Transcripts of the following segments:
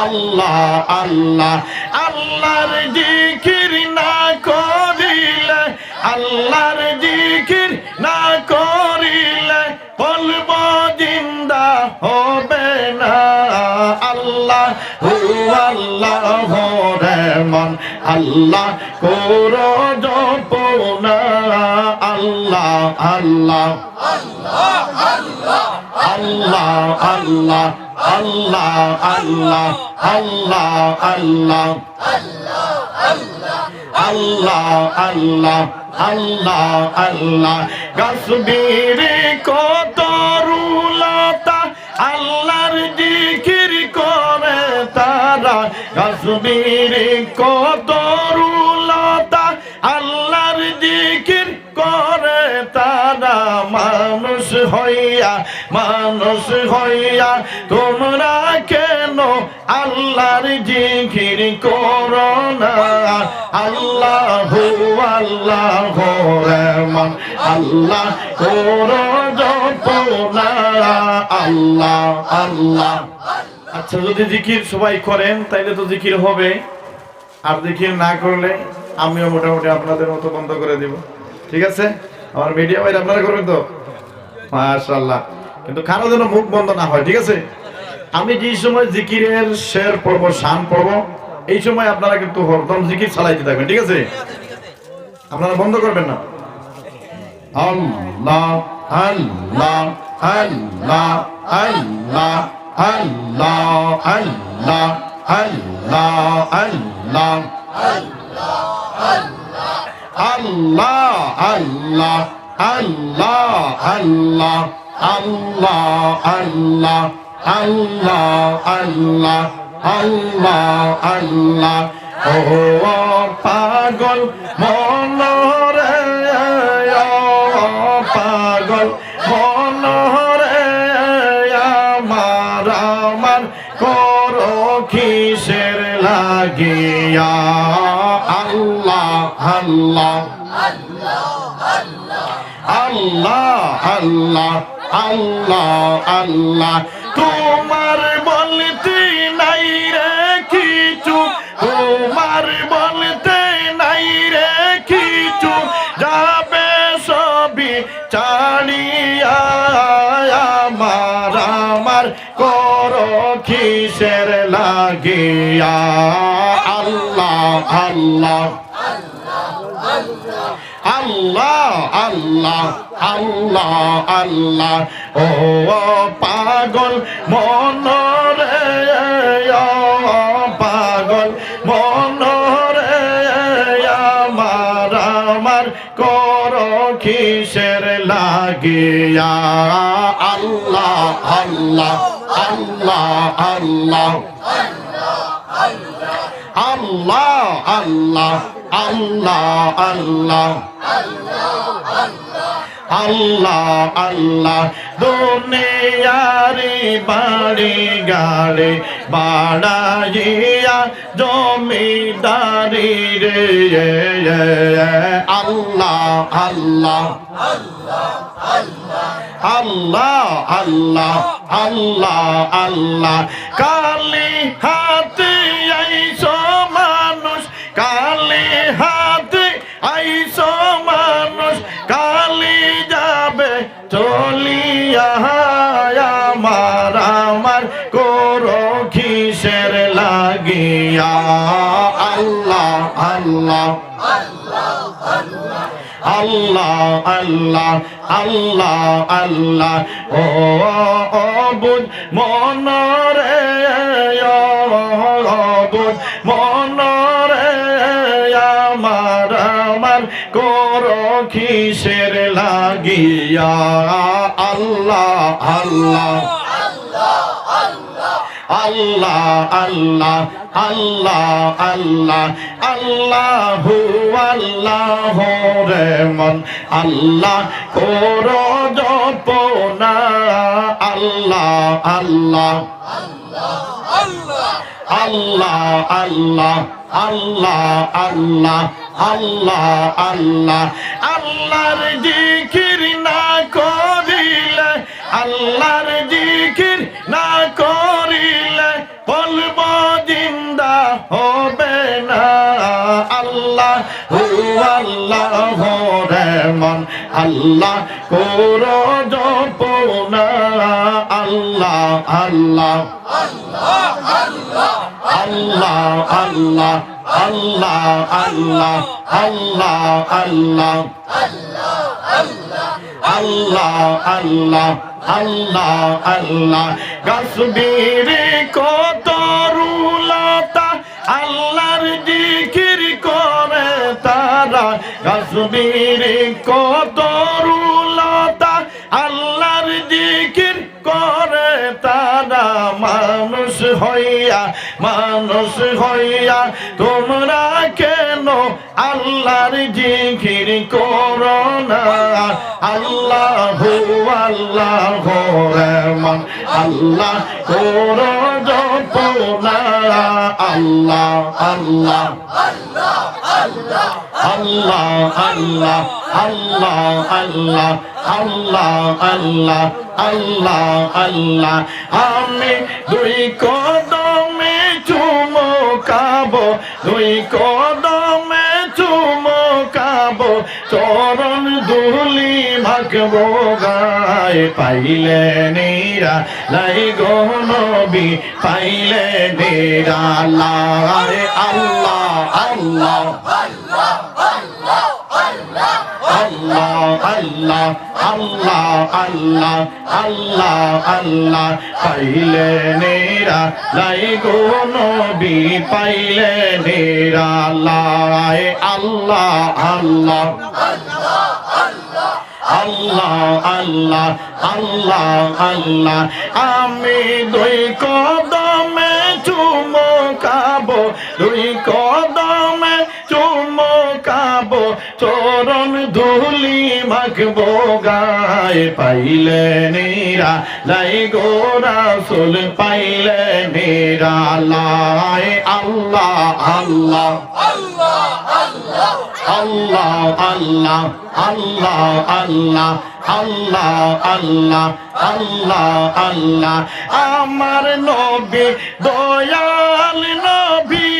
আল্লাহ আল্লাহ, আল্লাহর জিকির না করিলে, আল্লাহর জিকির না করিলে বলব জিন্দা হবে না। আল্লাহ হু আল্লাহ রেমন আল্লাহ করো জপনা। আল্লাহ আল্লাহ আল্লাহ আল্লাহ আল্লাহ আল্লাহ আল্লাহ আল্লাহ আল্লাহ। আল্লাহ আল্লাহ আল্লাহ গাছবিরে কত রুলতা, আল্লাহর জিকির করে তারা। গাছবিরে কত মানুষ হইয়া মানুষ হইয়া, তোমরা কেন আল্লাহর জিকির করো না? আল্লাহ আল্লাহ রহমান, আল্লাহ করো জপনা আল্লাহ আল্লাহ। আচ্ছা যদি জিকির সবাই করেন, তাইলে তো জিকির হবে। আর জিকির না করলে, আমিও মোটামুটি আপনাদের মতো বন্ধ করে দিব। ঠিক আছে? আমার মিডিয়া ভাই আপনারা করবেন তো? মাশাল্লাহ কিন্তু কারও যেন মুখ বন্ধ না হয়, ঠিক আছে? আমি যে সময় জিকিরের শের পড়ব, শান পড়ব, এই সময় আপনারা কিন্তু হরদম জিকির চালাইতে থাকবেন, ঠিক আছে? আপনারা বন্ধ করবেন না? আল্লাহ আল্লাহ আল্লাহ আল্লাহ আল্লাহ আল্লাহ আল্লাহ আল্লাহ আল্লাহ আল্লাহ। আল্লাহ আল্লাহ আল্লাহ আল্লাহ আল্লাহ আল্লাহ আল্লাহ আল্লাহ ও পাগল মনরে পাগল মনরে আমার আমার করো কিসের লাগিয়া আল্লাহ আল্লাহ আল্লাহ আল্লাহ আল্লাহ আল্লাহ তোমার বলতে নাই রে কিছু তোমার বলতে নাই রে কিছু যাবে সবই চালিয়া আমার আমার করো কিসের লাগিয়া আল্লাহ আল্লাহ আল্লাহ আল্লাহ আল্লাহ আল্লাহ। ও পাগল মনরে, ও পাগল মনরে, আমার আমার কর কিসের লাগিয়া? আল্লাহ আল্লাহ আল্লাহ। আল্লাহ আল্লাহ আল্লাহ। আল্লাহ আল্লাহ। আল্লাহ আল্লাহ। দুনিয়ারি বাড়ি গাড়ি বাড়াইয়া জমিদারি রে আল্লাহ আল্লাহ। আল্লাহ আল্লাহ আল্লাহ আল্লাহ। কালি হাতে আমার আমার করো কিসের লাগিয়া। আল্লাহ আল্লাহ আল্লাহ আল্লাহ আল্লাহ আল্লাহ। ও বুঝ মনরে বুঝ মনরে আমার আমার করো কিসের লাগিয়া? আল্লাহ আল্লাহ। আল্লাহ আল্লাহ আল্লাহ আল্লাহ। আল্লাহু আল্লাহ রেমন আল্লাহ করো জপনা। আল্লাহ আল্লাহ আল্লাহ। আল্লাহ আল্লাহ আল্লাহ আল্লাহ আল্লাহ আল্লাহ। আল্লাহর জিকির না করিলে, আল্লাহর জিকির না করিলে বলব জিন্দা না আল্লাহ রেমন আল্লাহ কোর আল্লাহ আল্লাহ। আল্লাহ আল্লাহ আল্লাহ আল্লাহ আল্লাহ আল্লাহ। আল্লাহ আল্লাহ আল্লাহ আল্লাহ। গাছবিরে কত রুলতা, আল্লাহর তারা গাছবিরে কত রুলতা আল্লাহর জিকির করে তারা মানুষ হইয়া মানুষ হইয়া, তোমরা কেন আল্লাহর জিকির করো না? আল্লাহ আল্লাহ রহমান, আল্লাহ করো জপনা আল্লাহ আল্লাহ আল্লাহ আল্লাহ। আল্লাহ আল্লাহ আল্লাহ আল্লাহ আল্লাহ আল্লাহ আমি দুই কদমে চুমকাবো দুই কদমে চুমকাবো চরণ দুলি ভাগবো গায় পাইলে নিরা লাই গো নবী পাইলে নিরা আল্লাহ আল্লাহ আল্লাহ আল্লাহ আল্লাহ আল্লাহ আল্লাহ আল্লাহ পাইলে নেরা লাই গো নবী পাইলে নেরা লাই আল্লাহ আল্লাহ আল্লাহ আল্লাহ আল্লাহ আল্লাহ আল্লাহ আল্লাহ। আমি দুই কদমে চুমকাবো দুই কদমে মাখবো গায়ে পাইলে নিরা। লাই গোরা সুল পাইলে নিরা। লাই আল্লাহ আল্লাহ। আল্লাহ আল্লাহ। আল্লাহ আল্লাহ। আল্লাহ আল্লাহ। আল্লাহ আল্লাহ। আমার নবী, দয়াল নবী।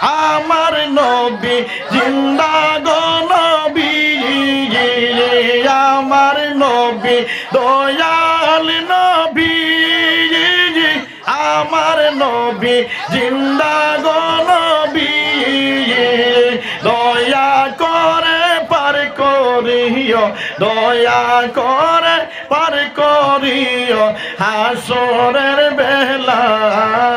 আমার নবী, জিন্দা নবী, জিন্দা গো নবী দয়া করে পার করিও, দয়া করে পার করিও, হাসরের বেলায়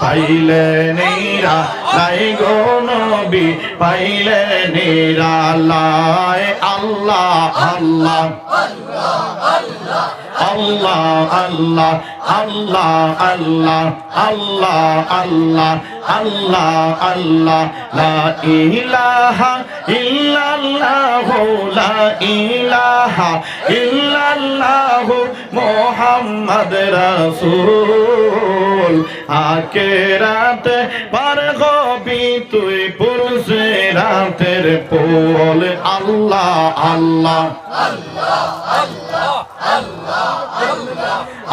পাইলে নিরা লাই গো নবী, পাইলে নিরা লাই আল্লাহ আল্লাহ আল্লাহ। আল্লাহ আল্লাহ আল্লাহ আল্লাহ আল্লাহ আল্লাহ লা ইলাহা ইল্লাল্লাহ, লা ইলাহা ইল্লাল্লাহ মুহাম্মদ রাসূল। আকেরাতে পার গবি তুই, পুরুষে রাতের পোল। আল্লাহ আল্লাহ আল্লাহ আল্লাহ।